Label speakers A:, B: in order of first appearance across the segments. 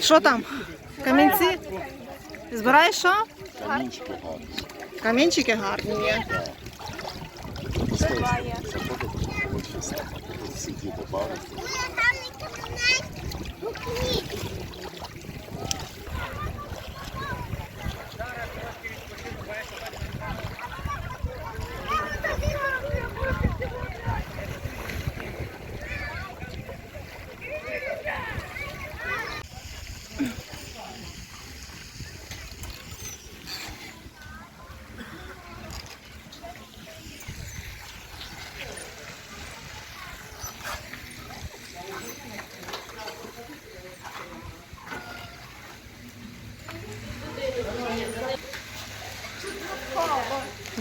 A: Що там? Камінці? Збираєш що?
B: Камінчики гарні.
A: Камінчики гарні є.
B: Заходить, всі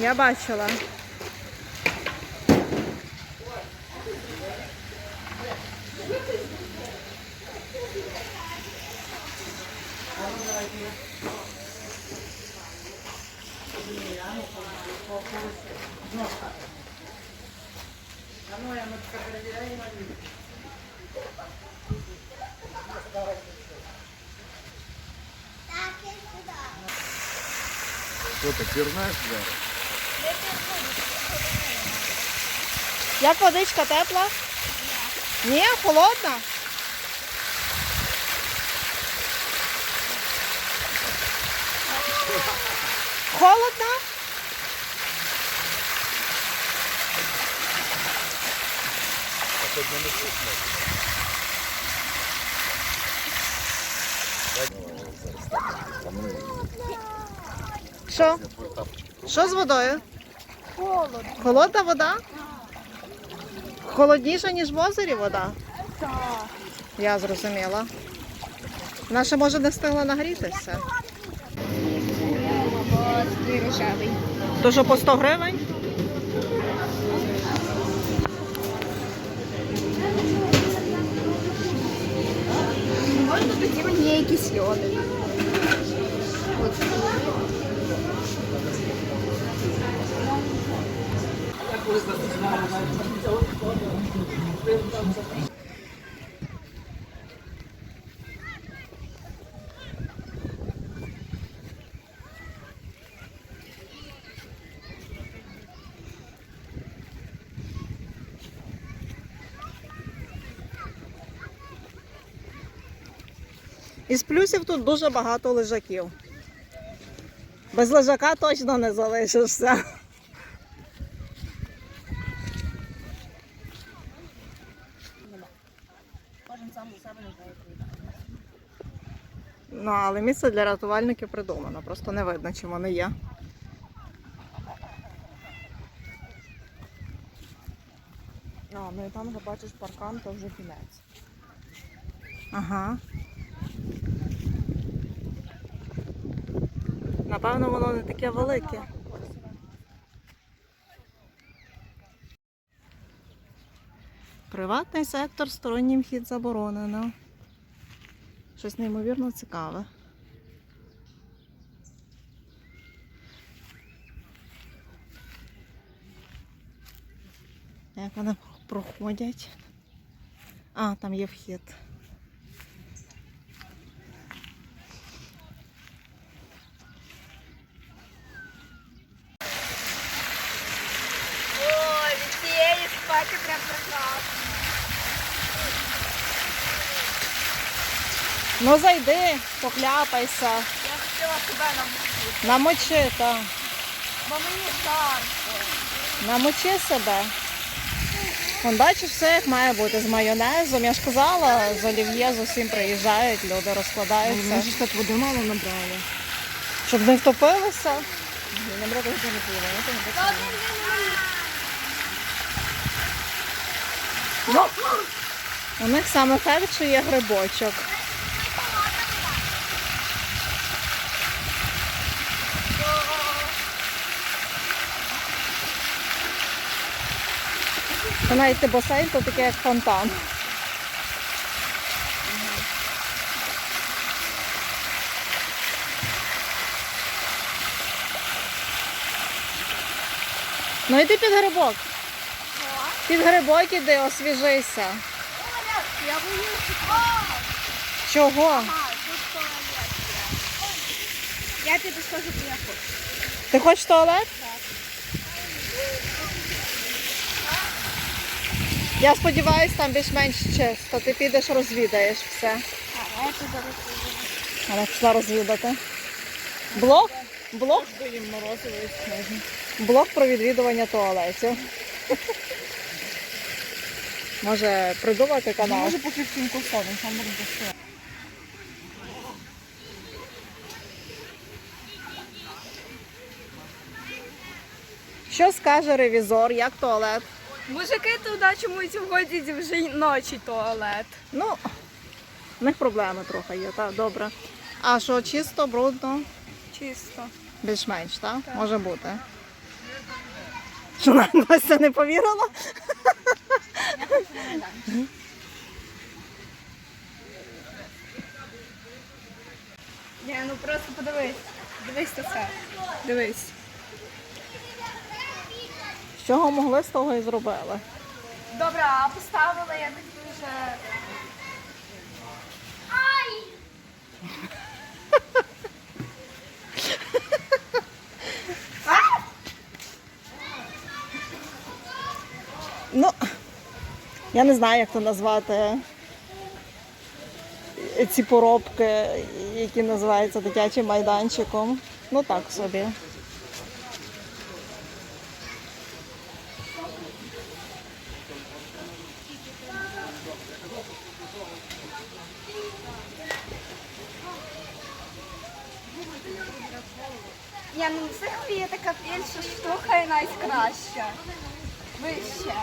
A: Я бачила.
B: Що ти пірнаєш
A: Як водичка тепла? Ні, холодна. Холодно? Що? Що з водою?
C: Холодно.
A: Холодна вода? Холодніша, ніж в озері вода?
C: Так.
A: Я зрозуміла. Наша може не встигла нагрітися. То що по 100 гривень?
C: Можна тоді мені якісь льоди.
A: Із плюсів тут дуже багато лежаків. Без лежака точно не залишишся. Ну, але місце для рятувальників придумано, просто не видно, чи вони є.
C: А, ну і там вже бачиш паркан, то вже кінець.
A: Ага. Напевно, воно не таке велике. Приватний сектор, сторонній вхід заборонено. Щось неймовірно цікаве. Як вони проходять? А, там є вхід. Ну зайди, покляпайся,
C: Я хотіла себе намочити,
A: намочи та.
C: бо мені жарко.
A: Намочи себе. Вон бачиш, все як має бути з майонезом. Я ж казала, з олів'є з усім приїжджають, люди розкладаються.
C: Ми ж так води мало набрали.
A: Щоб не втопилися.
C: Набрати вже не було, я не
A: У них саме перше є грибочок. Вона йти басейн, то таке як фонтан. Ну йди під грибок. Під грибок іди, освіжися.
D: Я боюсь.
A: Чого?
D: Я тобі скажу, що я хочу.
A: Ти хочеш туалет? Так. Я сподіваюся, там більш-менш чисто. Ти підеш розвідаєш все.
D: А, я піду розповідаю.
A: Вона пішла розвідати. Блог? Блог? Блог про відвідування туалетів. Може придумати канал?
C: Може поки в цінку ходимо, там буде стояти.
A: Що скаже ревізор, як туалет?
E: Мужики туди чомусь входять вже й ночі туалет.
A: Ну, в них проблеми трохи є, так, добре. А що, чисто, брудно?
E: Чисто.
A: Більш-менш, так? Може бути. Що Настя не повірила?
E: Ні, ну просто подивись. Дивись на це. Дивись.
A: Чого могли, з того і зробили.
E: Добре, а поставила я так дуже.
A: Ну, я не знаю, як то назвати. Ці поробки, які називаються дитячим майданчиком. Ну так собі.
E: Ні, ну взагалі є така більша штука і найкраща. Вище.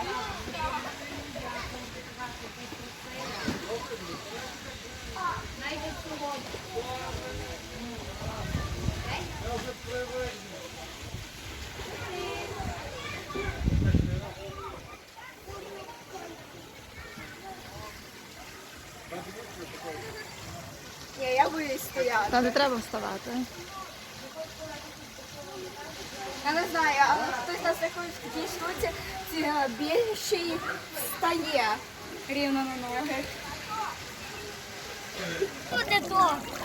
E: Ні, я боюсь стояти.
A: Та не треба вставати.
E: Я не знаю, але хтось на такій штуці ці е, більший встає рівно на ноги.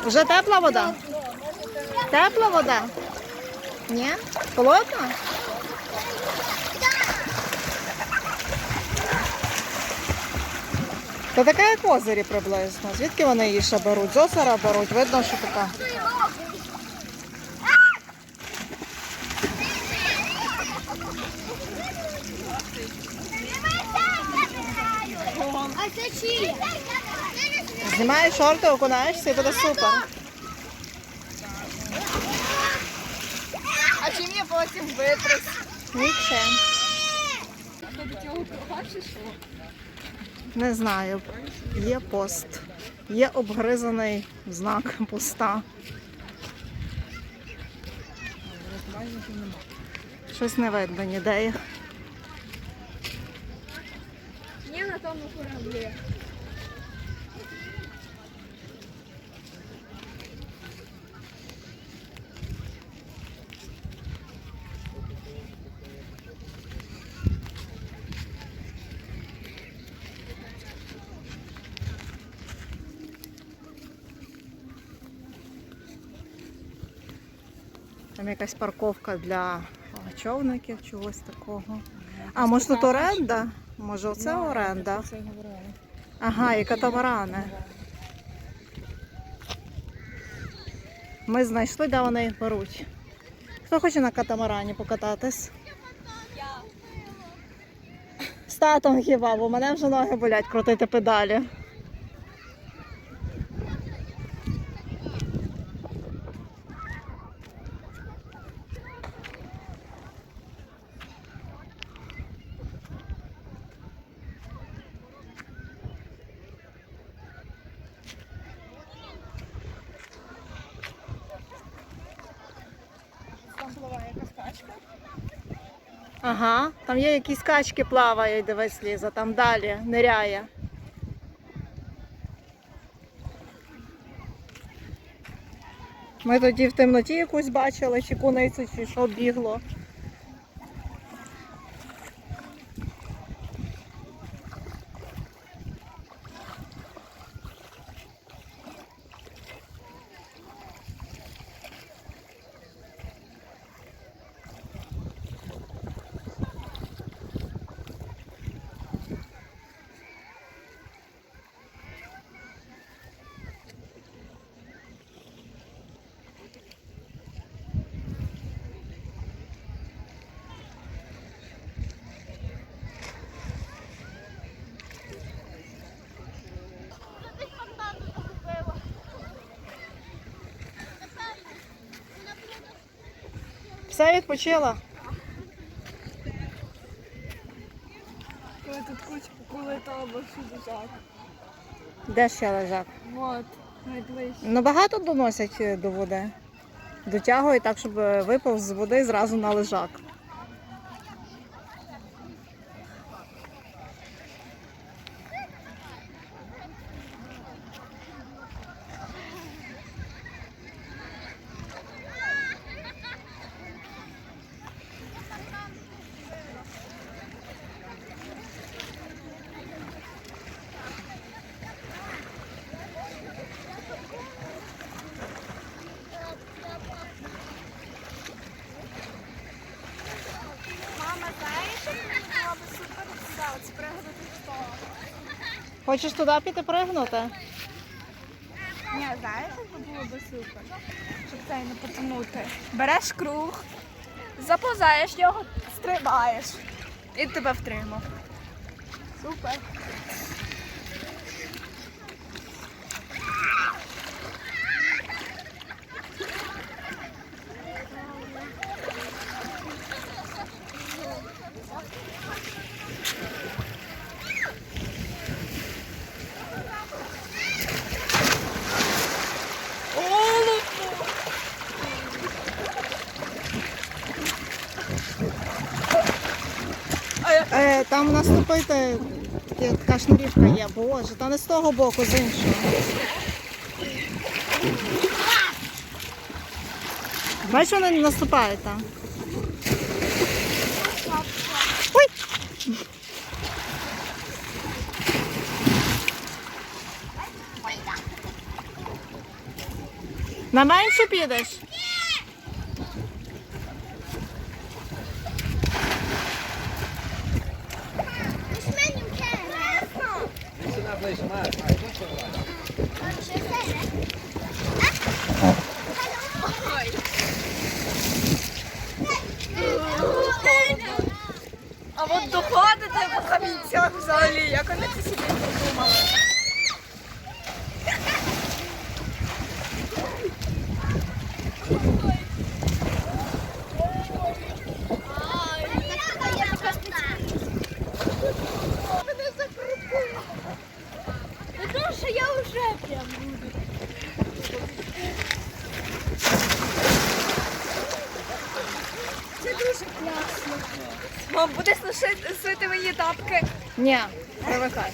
A: Вже тепла вода? Тепла вода? Ні? Холодна? Та така як в озері приблизно. Звідки вони її ще беруть? З озера беруть, видно, що така.
D: А це чиє?
A: Знімаєш шорти, окунаєшся і буде супер.
E: А чим я потім витрус?
A: Нічим.
E: Хто до цього побачиш?
A: Не знаю. Є пост. Є обгризаний знак поста. Щось не видно ніде.
E: Ні, на тому кораблі.
A: Там якась парковка для човників, чогось такого. А може тут оренда? Може це оренда? Ага, і катамарани. Ми знайшли, де вони їх беруть. Хто хоче на катамарані покататись? З татом хіба, бо мене вже ноги болять крутити педалі.
C: Качка.
A: Ага, там є якісь качки плавають, дивись, Ліза, там далі, ниряє. Ми тоді в темноті якусь бачили, чи куницю, чи що бігло. Все відпочила.
E: Коли тут куча, коли там лежать.
A: Де ще лежак?
E: От, найближче.
A: Ну багато доносять е, до води. Дотягують так, щоб е, випав з води зразу на лежак.
F: Мама, знаєш, що мені було б супер сюди, спригнути в того?
A: Хочеш туди піти пригнути?
E: Ні, знаєш, це було би супер, щоб цей не потонути. Береш круг, заповзаєш його, стрибаєш. І тебе втримав. Супер.
A: Там наступити таке- така шнурівка є. Боже, та не з того боку, з іншого. Бачиш, вони наступають там. Ой! На менше підеш?
E: А от доходити в камінцях взагалі, як вони це собі придумали.
F: Потому що я вже прям буду. Це дуже класно.
E: Мам, будеш носити носити мені тапки.
A: Ні, привикай.